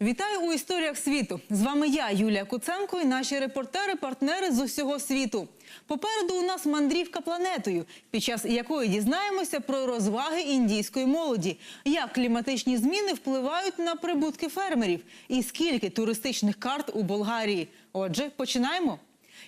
Вітаю у історіях світу. З вами я, Юлія Куценко, і наші репортери-партнери з усього світу. Попереду у нас мандрівка планетою, під час якої дізнаємося про розваги індійської молоді, як кліматичні зміни впливають на прибутки фермерів, і скільки туристичних карт у Болгарії. Отже, починаємо.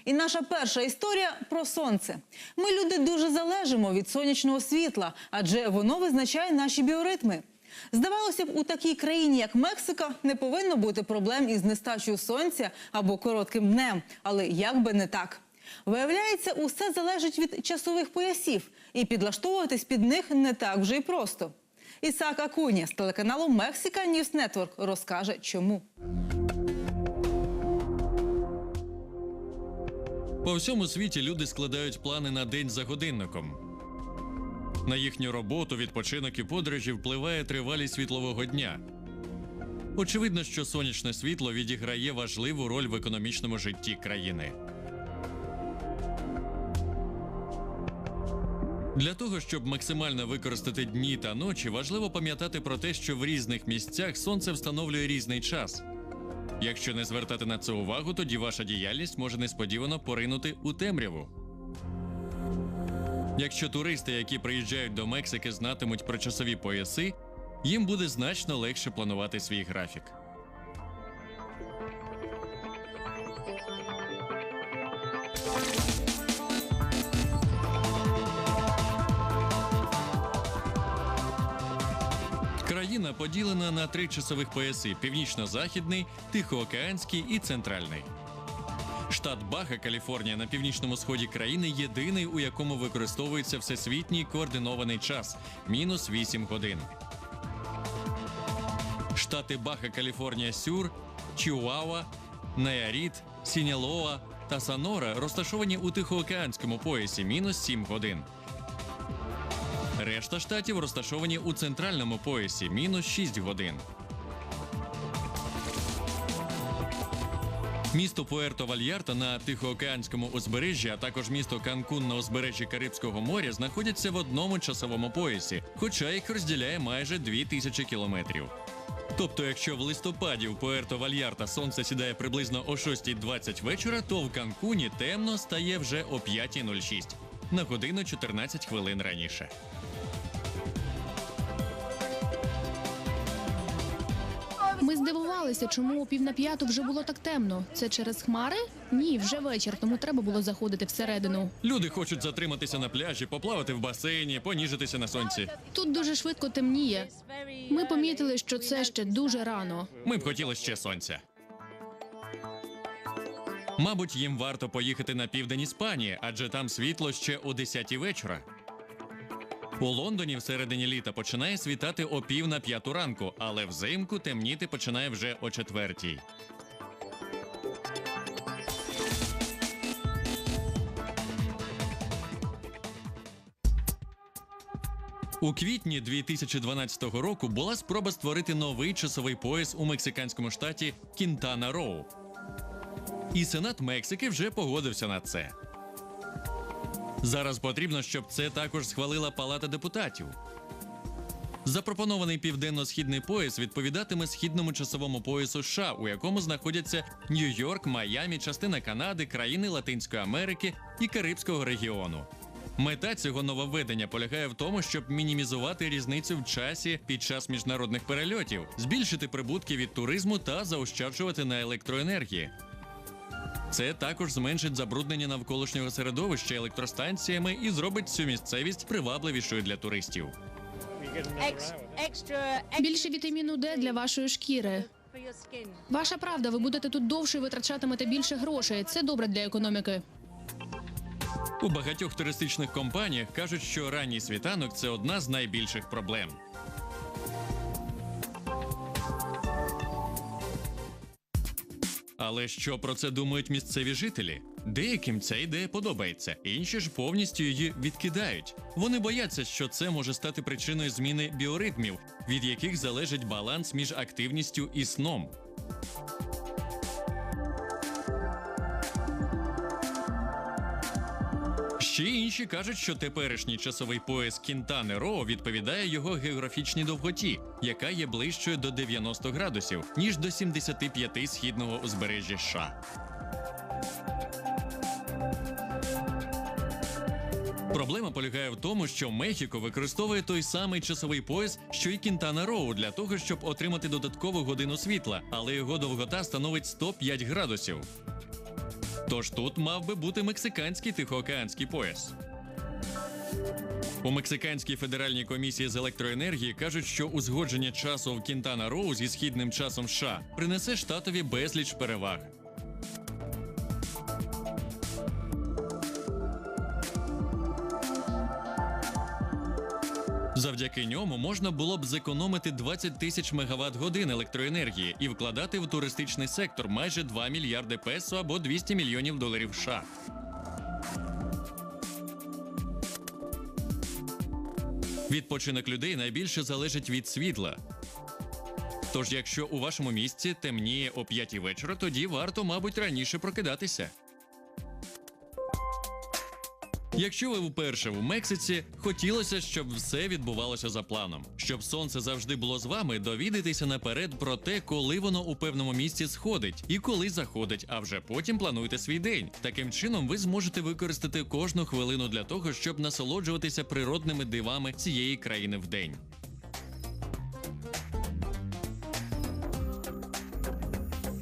І наша перша історія про сонце. Ми, люди, дуже залежимо від сонячного світла, адже воно визначає наші біоритми. Здавалося б, у такій країні, як Мексика, не повинно бути проблем із нестачею сонця або коротким днем. Але як би не так. Виявляється, усе залежить від часових поясів, і підлаштовуватись під них не так вже й просто. Ісак Акуні з телеканалу Мексика Ньюс Нетворк розкаже, чому. По всьому світі люди складають плани на день за годинником. На їхню роботу, відпочинок і подорожі впливає тривалість світлового дня. Очевидно, що сонячне світло відіграє важливу роль в економічному житті країни. Для того, щоб максимально використати дні та ночі, важливо пам'ятати про те, що в різних місцях сонце встановлює різний час. Якщо не звертати на це увагу, тоді ваша діяльність може несподівано поринути у темряву. Якщо туристи, які приїжджають до Мексики, знатимуть про часові пояси, їм буде значно легше планувати свій графік. Країна поділена на три часових пояси: північно-західний, тихоокеанський і центральний. Штат Баха, Каліфорнія на північному сході країни єдиний, у якому використовується всесвітній координований час мінус 8 годин. Штати Баха, Каліфорнія, Сюр, Чіуауа, Неяріт, Сінялоа та Санора розташовані у Тихоокеанському поясі мінус 7 годин. Решта штатів розташовані у центральному поясі мінус 6 годин. Місто Пуерто Вальярта на Тихоокеанському узбережжі, а також місто Канкун на узбережжі Карибського моря знаходяться в одному часовому поясі, хоча їх розділяє майже 2000 кілометрів. Тобто, якщо в листопаді в Пуерто Вальярта сонце сідає приблизно о 6.20 вечора, то в Канкуні темно стає вже о 5.06, на годину 14 хвилин раніше. Ми здивувалися, чому о пів на п'яту вже було так темно. Це через хмари? Ні, вже вечір, тому треба було заходити всередину. Люди хочуть затриматися на пляжі, поплавати в басейні, поніжитися на сонці. Тут дуже швидко темніє. Ми помітили, що це ще дуже рано. Ми б хотіли ще сонця. Мабуть, їм варто поїхати на південь Іспанії, адже там світло ще о 10 вечора. У Лондоні в середині літа починає світати о пів на п'яту ранку, але взимку темніти починає вже о четвертій. У квітні 2012 року була спроба створити новий часовий пояс у мексиканському штаті Кінтана Роу. І Сенат Мексики вже погодився на це. Зараз потрібно, щоб це також схвалила Палата депутатів. Запропонований південно-східний пояс відповідатиме східному часовому поясу США, у якому знаходяться Нью-Йорк, Майамі, частина Канади, країни Латинської Америки і Карибського регіону. Мета цього нововведення полягає в тому, щоб мінімізувати різницю в часі під час міжнародних перельотів, збільшити прибутки від туризму та заощаджувати на електроенергії. Це також зменшить забруднення навколишнього середовища електростанціями і зробить цю місцевість привабливішою для туристів. Більше вітаміну Д для вашої шкіри. Ваша правда, ви будете тут довше і витрачатимете більше грошей. Це добре для економіки. У багатьох туристичних компаніях кажуть, що ранній світанок це одна з найбільших проблем. Але що про це думають місцеві жителі? Деяким ця ідея подобається, інші ж повністю її відкидають. Вони бояться, що це може стати причиною зміни біоритмів, від яких залежить баланс між активністю і сном. Ще інші кажуть, що теперішній часовий пояс Кінтане Роу відповідає його географічній довготі, яка є ближчою до 90 градусів, ніж до 75 східного узбережжя США. Проблема полягає в тому, що Мехіко використовує той самий часовий пояс, що й Кінтана Роу для того, щоб отримати додаткову годину світла, але його довгота становить 105 градусів. Тож тут мав би бути мексиканський тихоокеанський пояс. У Мексиканській федеральній комісії з електроенергії кажуть, що узгодження часу в Кінтана Роу зі східним часом США принесе штатові безліч переваг. Завдяки ньому можна було б зекономити 20 тисяч мегаватт годин електроенергії і вкладати в туристичний сектор майже 2 мільярди песо або 200 мільйонів доларів США. Відпочинок людей найбільше залежить від світла. Тож, якщо у вашому місці темніє о 5 вечора, тоді варто, мабуть, раніше прокидатися. Якщо ви вперше в Мексиці, хотілося, щоб все відбувалося за планом. Щоб сонце завжди було з вами, довідайтеся наперед про те, коли воно у певному місці сходить і коли заходить, а вже потім плануйте свій день. Таким чином, ви зможете використати кожну хвилину для того, щоб насолоджуватися природними дивами цієї країни в день.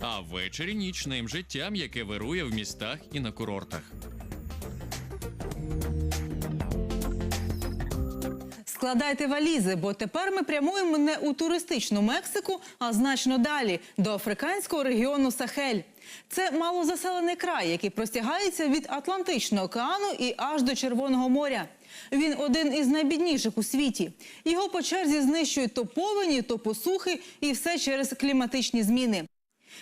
А ввечері нічним життям, яке вирує в містах і на курортах. Складайте валізи, бо тепер ми прямуємо не у туристичну Мексику, а значно далі до африканського регіону Сахель. Це малозаселений край, який простягається від Атлантичного океану і аж до Червоного моря. Він один із найбідніших у світі. Його по черзі знищують то повені, то посухи, і все через кліматичні зміни.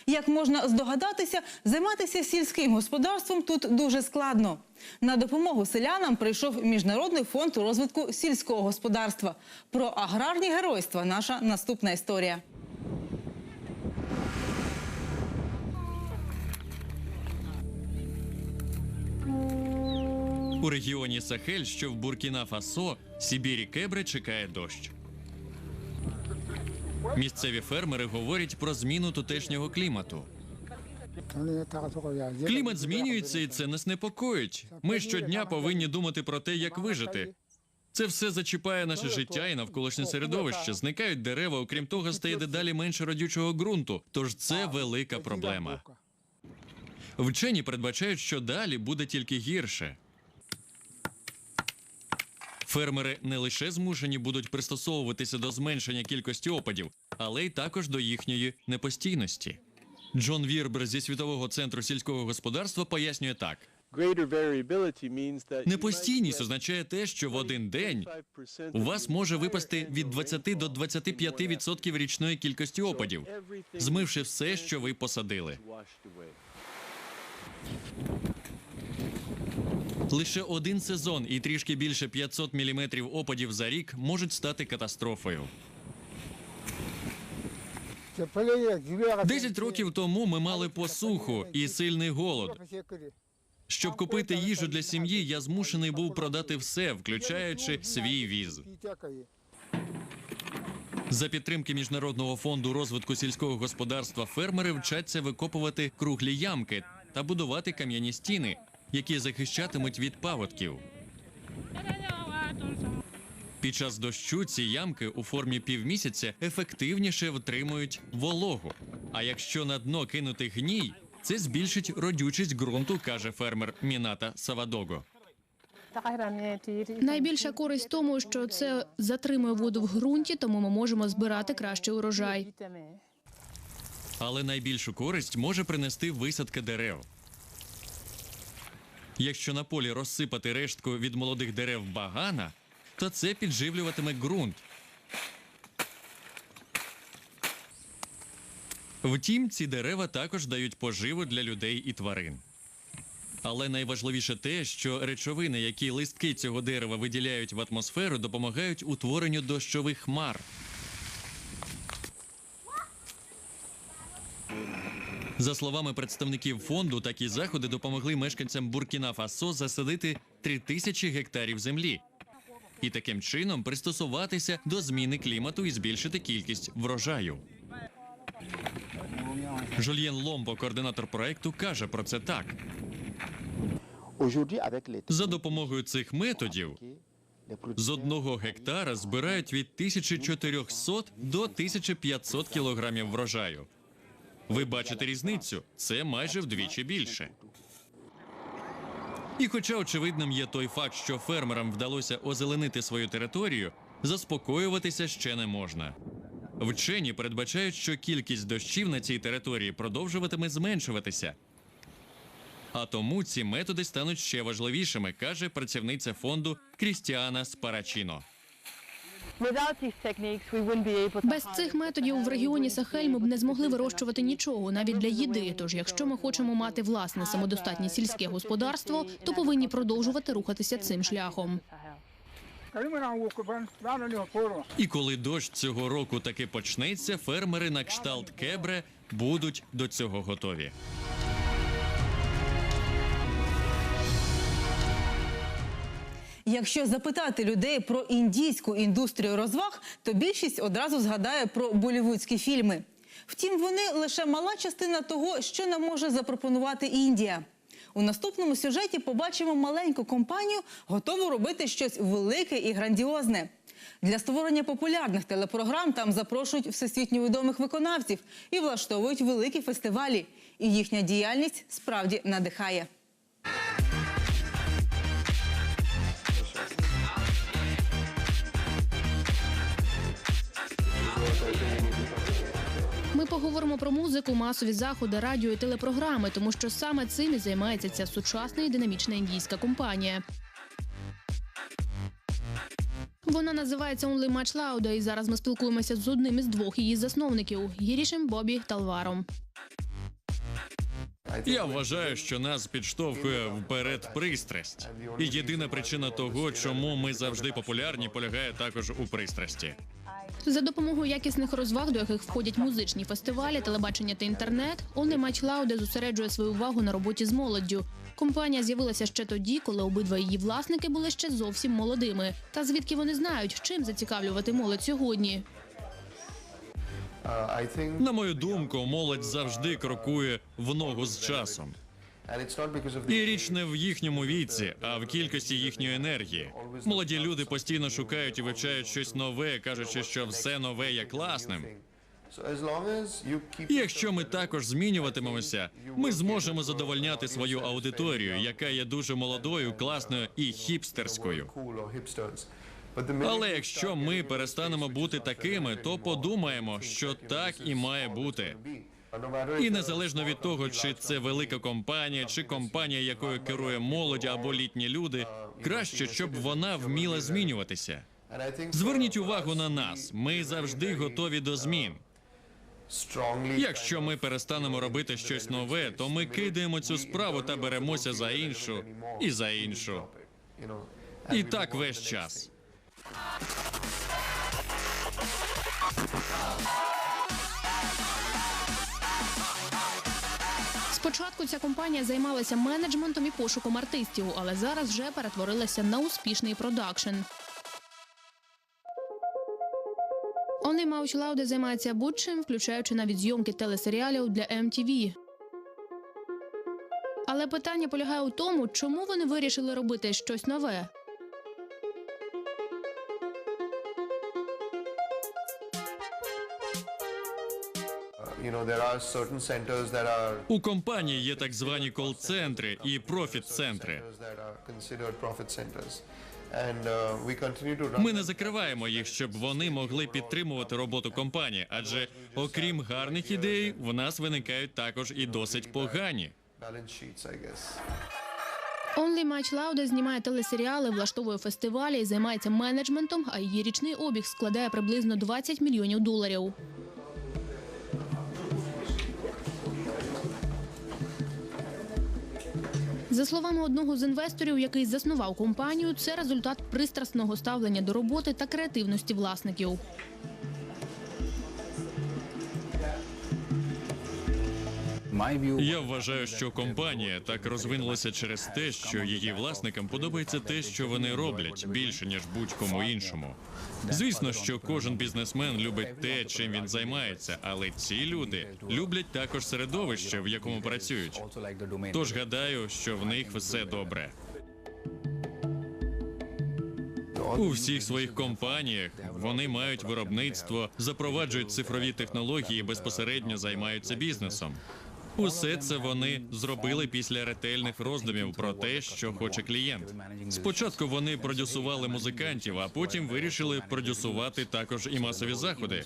Як можна здогадатися, займатися сільським господарством тут дуже складно. На допомогу селянам прийшов Міжнародний фонд розвитку сільського господарства. Про аграрні геройства наша наступна історія. У регіоні Сахель, що в Буркіна Фасо, Сібірі Кебре чекає дощ. Місцеві фермери говорять про зміну тутешнього клімату. Клімат змінюється, і це нас непокоїть. Ми щодня повинні думати про те, як вижити. Це все зачіпає наше життя і навколишнє середовище. Зникають дерева, окрім того, стає дедалі менше родючого ґрунту. Тож це велика проблема. Вчені передбачають, що далі буде тільки гірше. Фермери не лише змушені будуть пристосовуватися до зменшення кількості опадів, але й також до їхньої непостійності. Джон Вірбер зі світового центру сільського господарства пояснює так: Непостійність означає те, що в один день у вас може випасти від 20 до 25% річної кількості опадів, змивши все, що ви посадили. Лише один сезон і трішки більше 500 мм опадів за рік можуть стати катастрофою. Десять років тому ми мали посуху і сильний голод. Щоб купити їжу для сім'ї, я змушений був продати все, включаючи свій віз. За підтримки Міжнародного фонду розвитку сільського господарства фермери вчаться викопувати круглі ямки та будувати кам'яні стіни, які захищатимуть від паводків. Під час дощу ці ямки у формі півмісяця ефективніше втримують вологу. А якщо на дно кинути гній, це збільшить родючість ґрунту, каже фермер Міната Савадого. Найбільша користь тому, що це затримує воду в ґрунті, тому ми можемо збирати кращий урожай. Але найбільшу користь може принести висадка дерев. Якщо на полі розсипати рештку від молодих дерев багана, то це підживлюватиме ґрунт. Втім, ці дерева також дають поживу для людей і тварин. Але найважливіше те, що речовини, які листки цього дерева виділяють в атмосферу, допомагають утворенню дощових хмар. За словами представників фонду, такі заходи допомогли мешканцям Буркіна Фасо засадити 3 тисячі гектарів землі і таким чином пристосуватися до зміни клімату і збільшити кількість врожаю. Жульєн Ломбо, координатор проекту, каже про це так: за допомогою цих методів з одного гектара збирають від 1400 до 1500 кілограмів врожаю. Ви бачите різницю? Це майже вдвічі більше. І хоча очевидним є той факт, що фермерам вдалося озеленити свою територію, заспокоюватися ще не можна. Вчені передбачають, що кількість дощів на цій території продовжуватиме зменшуватися. А тому ці методи стануть ще важливішими, каже працівниця фонду Крістіана Спарачіно. Без цих методів в регіоні Сахель ми б не змогли вирощувати нічого, навіть для їди. Тож, якщо ми хочемо мати власне самодостатнє сільське господарство, то повинні продовжувати рухатися цим шляхом. І коли дощ цього року таки почнеться, фермери на кшталт кебре будуть до цього готові. Якщо запитати людей про індійську індустрію розваг, то більшість одразу згадає про болівудські фільми. Втім, вони лише мала частина того, що нам може запропонувати Індія. У наступному сюжеті побачимо маленьку компанію, готову робити щось велике і грандіозне. Для створення популярних телепрограм там запрошують всесвітньо відомих виконавців і влаштовують великі фестивалі. І їхня діяльність справді надихає. Поговоримо про музику, масові заходи, радіо і телепрограми, тому що саме цим і займається ця сучасна і динамічна індійська компанія. Вона називається Only Much Louder, і зараз ми спілкуємося з одним із двох її засновників Гірішем Бобі Талваром. Я вважаю, що нас підштовхує вперед пристрасть. І єдина причина того, чому ми завжди популярні, полягає також у пристрасті. За допомогою якісних розваг, до яких входять музичні фестивалі, телебачення та інтернет, Much Louder зосереджує свою увагу на роботі з молоддю. Компанія з'явилася ще тоді, коли обидва її власники були ще зовсім молодими. Та звідки вони знають, чим зацікавлювати молодь сьогодні? Uh, На мою думку, молодь завжди крокує в ногу з часом. І річ не в їхньому віці, а в кількості їхньої енергії. Молоді люди постійно шукають і вивчають щось нове, кажучи, що все нове є класним. І якщо ми також змінюватимемося, ми зможемо задовольняти свою аудиторію, яка є дуже молодою, класною і хіпстерською. Але якщо ми перестанемо бути такими, то подумаємо, що так і має бути. І незалежно від того, чи це велика компанія, чи компанія, якою керує молодь або літні люди, краще, щоб вона вміла змінюватися. Зверніть увагу на нас. Ми завжди готові до змін. Якщо ми перестанемо робити щось нове, то ми кидаємо цю справу та беремося за іншу і за іншу. І так весь час. Спочатку ця компанія займалася менеджментом і пошуком артистів, але зараз вже перетворилася на успішний продакшн. Only Mouth Loud займається будь-чим, включаючи навіть зйомки телесеріалів для MTV. Але питання полягає у тому, чому вони вирішили робити щось нове. У компанії є так звані кол-центри і профіт-центри. uh, we continue to run Ми не закриваємо їх, щоб вони могли підтримувати роботу компанії, адже окрім гарних ідей, в нас виникають також і досить погані. Only Much Louder знімає телесеріали, влаштовує фестивалі і займається менеджментом, а її річний обіг складає приблизно 20 мільйонів доларів. За словами одного з інвесторів, який заснував компанію, це результат пристрасного ставлення до роботи та креативності Я вважаю, що компанія так розвинулася через те, що її власникам подобається те, що вони роблять, більше ніж будь-кому іншому. Звісно, що кожен бізнесмен любить те, чим він займається, але ці люди люблять також середовище, в якому працюють. Тож гадаю, що в них все добре. У всіх своїх компаніях вони мають виробництво, запроваджують цифрові технології, безпосередньо займаються бізнесом. Усе це вони зробили після ретельних роздумів про те, що хоче клієнт. Спочатку вони продюсували музикантів, а потім вирішили продюсувати також і масові заходи.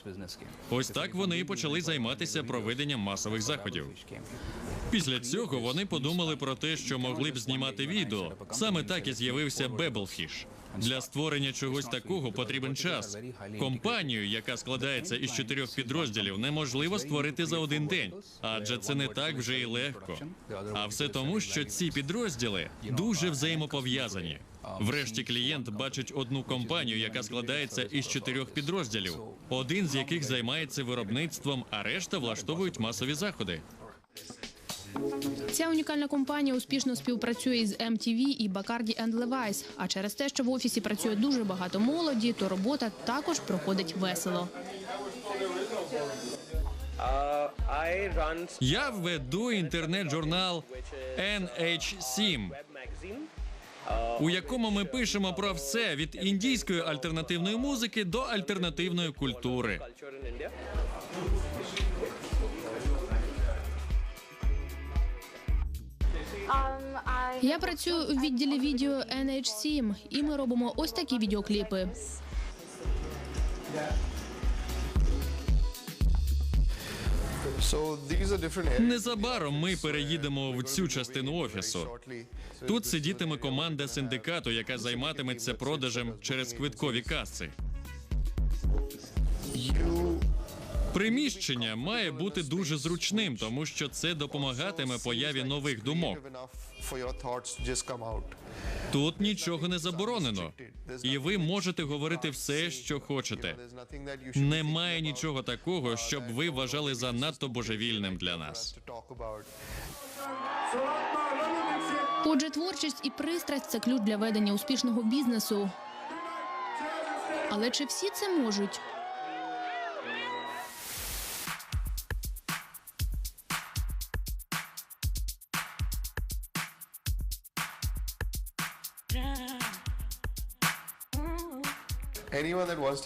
Ось так вони і почали займатися проведенням масових заходів. Після цього вони подумали про те, що могли б знімати відео. Саме так і з'явився Беблфіш. Для створення чогось такого потрібен час. Компанію, яка складається із чотирьох підрозділів, неможливо створити за один день, адже це не так вже й легко. А все тому, що ці підрозділи дуже взаємопов'язані. Врешті клієнт бачить одну компанію, яка складається із чотирьох підрозділів, один з яких займається виробництвом, а решта влаштовують масові заходи. Ця унікальна компанія успішно співпрацює з MTV і Bacardi and Levi's. А через те, що в офісі працює дуже багато молоді, то робота також проходить весело. Я веду інтернет-журнал NH7, у якому ми пишемо про все від індійської альтернативної музики до альтернативної культури. Я працюю у відділі відео NH7, і ми робимо ось такі відеокліпи. Незабаром ми переїдемо в цю частину офісу. Тут сидітиме команда синдикату, яка займатиметься продажем через квиткові каси. Приміщення має бути дуже зручним, тому що це допомагатиме появі нових думок. Тут нічого не заборонено, і ви можете говорити все, що хочете. Немає нічого такого, щоб ви вважали за надто божевільним для нас. Отже, творчість і пристрасть це ключ для ведення успішного бізнесу. Але чи всі це можуть?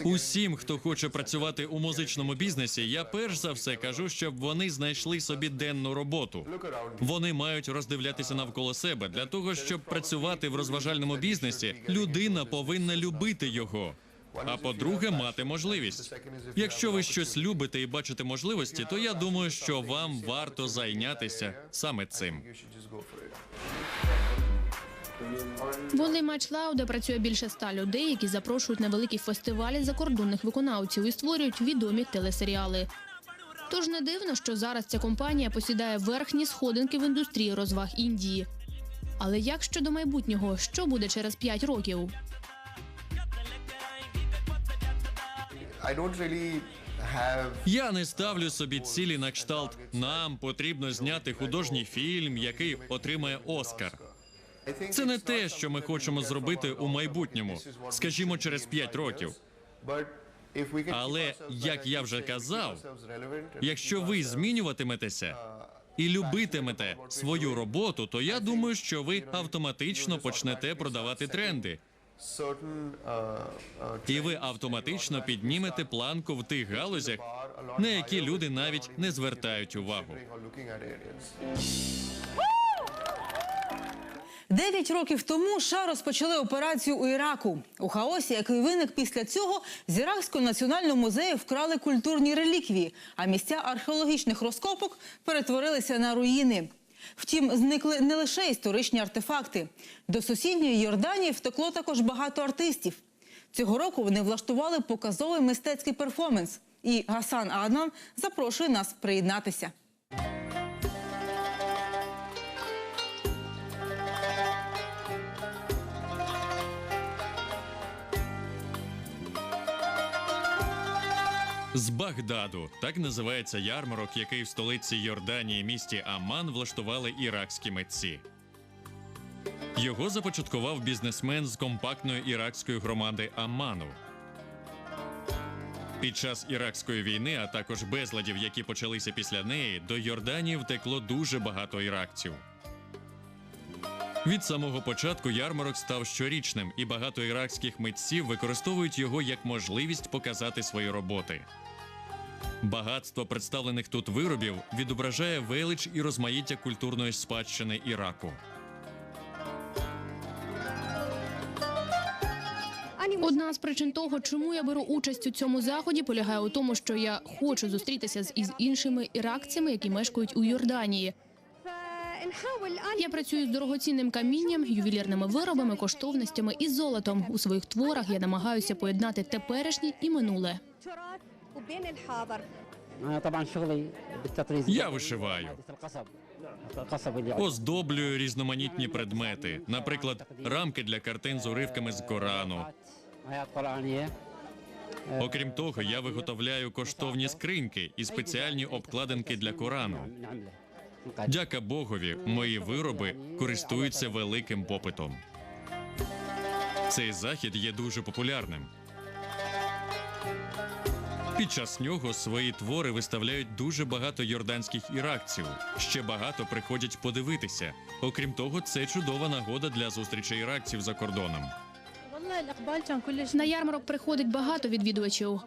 Усім, хто хоче працювати у музичному бізнесі, я перш за все кажу, щоб вони знайшли собі денну роботу. Вони мають роздивлятися навколо себе. Для того, щоб працювати в розважальному бізнесі, людина повинна любити його. А по-друге, мати можливість. Якщо ви щось любите і бачите можливості, то я думаю, що вам варто зайнятися саме цим. You should just go for it. В Матч Лауда працює більше ста людей, які запрошують на великі фестивалі закордонних виконавців і створюють відомі телесеріали. Тож не дивно, що зараз ця компанія посідає верхні сходинки в індустрії розваг Індії. Але як щодо майбутнього, що буде через п'ять років? Я не ставлю собі цілі на кшталт. Нам потрібно зняти художній фільм, який отримає Оскар. Це не те, що ми хочемо зробити у майбутньому, скажімо, через be 5 років. Але, як я вже казав, Якщо ви змінюватиметеся і любитимете свою роботу, то я думаю, що ви автоматично почнете продавати тренди, і ви автоматично піднімете планку в тих галузях, на які люди навіть не звертають увагу. Дев'ять років тому США розпочали операцію у Іраку. У хаосі, який виник після цього, з Іракського національного музею вкрали культурні реліквії, а місця археологічних розкопок перетворилися на руїни. Втім, зникли не лише історичні артефакти. До сусідньої Йорданії втекло також багато артистів. Цього року вони влаштували показовий мистецький перформанс. І Гасан Аднан запрошує нас приєднатися. З Багдаду так називається ярмарок, який в столиці Йорданії місті Амман влаштували іракські митці. Його започаткував бізнесмен з компактної іракської громади Амману. Під час іракської війни, а також безладів, які почалися після неї, до Йорданії втекло дуже багато іракців. Від самого початку ярмарок став щорічним, і багато іракських митців використовують його як можливість показати свої роботи. Багатство представлених тут виробів відображає велич і розмаїття культурної спадщини Іраку. Одна з причин того, чому я беру участь у цьому заході, полягає у тому, що я хочу зустрітися з із іншими іракцями, які мешкають у Йорданії. Я працюю з дорогоцінним камінням, ювелірними виробами, коштовностями і золотом. У своїх творах я намагаюся поєднати теперішнє і минуле. Я вишиваю. Оздоблюю різноманітні предмети, наприклад, рамки для картин з уривками з Корану. Окрім того, я виготовляю коштовні скриньки і спеціальні обкладинки для Корану. Дяка Богові, мої вироби користуються великим попитом. Цей захід є дуже популярним. Під час нього свої твори виставляють дуже багато йорданських іракців. Ще багато приходять подивитися. Окрім того, це чудова нагода для зустрічі іракців за кордоном. На ярмарок приходить багато відвідувачів.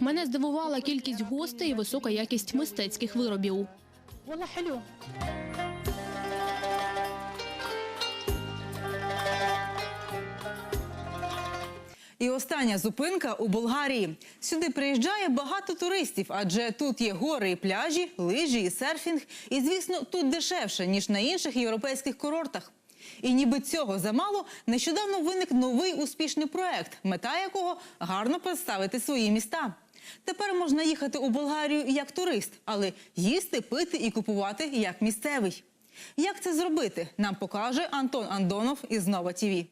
Мене здивувала кількість гостей і висока якість мистецьких виробів. والله حلو І остання зупинка у Болгарії. Сюди приїжджає багато туристів, адже тут є гори і пляжі, лижі і серфінг. І, звісно, тут дешевше, ніж на інших європейських курортах. І ніби цього замало, нещодавно виник новий успішний проект, мета якого гарно представити свої міста. Тепер можна їхати у Болгарію як турист, але їсти, пити і купувати як місцевий. Як це зробити, нам покаже Антон Андонов із Нова ТІВІ.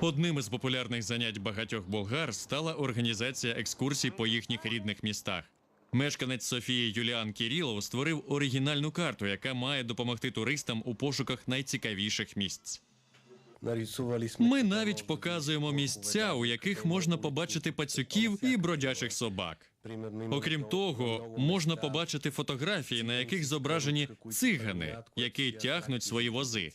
Одним із популярних занять багатьох болгар стала організація екскурсій по їхніх рідних містах. Мешканець Софії Юліан Кірілов створив оригінальну карту, яка має допомогти туристам у пошуках найцікавіших місць. Ми навіть показуємо місця, у яких можна побачити пацюків і бродячих собак. Окрім того, можна побачити фотографії, на яких зображені цигани, які тягнуть свої вози.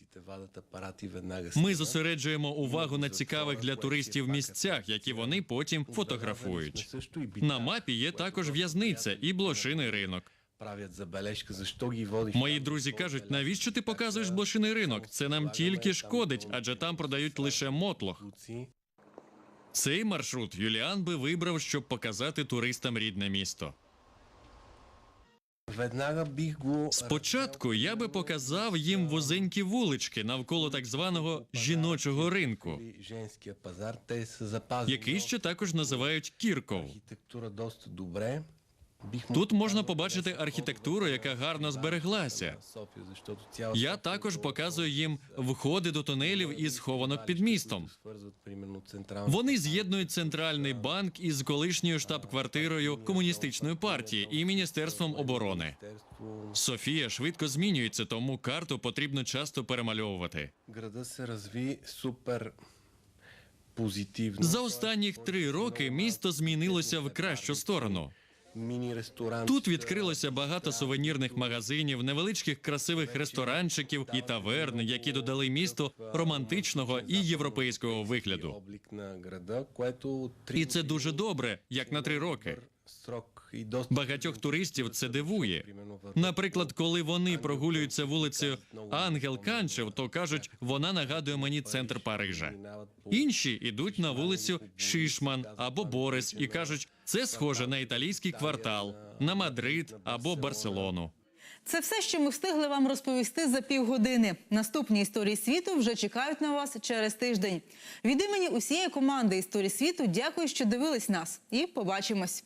Ми зосереджуємо увагу на цікавих для туристів місцях, які вони потім фотографують. На мапі є також в'язниця і блошиний ринок. Мої друзі кажуть, навіщо ти показуєш блошиний ринок? Це нам тільки шкодить, адже там продають лише мотлох. Цей маршрут Юліан би вибрав, щоб показати туристам рідне місто. Спочатку я би показав їм вузенькі вулички навколо так званого жіночого ринку, який ще також називають Кірков. Тут можна побачити архітектуру, яка гарно збереглася. Я також показую їм входи до тунелів і схованок під містом. Вони з'єднують центральний банк із колишньою штаб-квартирою комуністичної партії і міністерством оборони. Софія швидко змінюється, тому карту потрібно часто перемальовувати. Супер позитивно. За останніх три роки місто змінилося в кращу сторону. Тут відкрилося багато сувенірних магазинів, невеличких красивих ресторанчиків і таверн, які додали місту романтичного і європейського вигляду. І це дуже добре, як на три роки. Багатьох туристів це дивує. Наприклад, коли вони прогулюються вулицею Ангел Канчев, то кажуть, вона нагадує мені центр Парижа. Інші йдуть на вулицю Шишман або Борис і кажуть, це схоже на італійський квартал, на Мадрид або Барселону. Це все, що ми встигли вам розповісти за півгодини. Наступні історії світу вже чекають на вас через тиждень. Від імені усієї команди історії світу дякую, що дивились нас, і побачимось.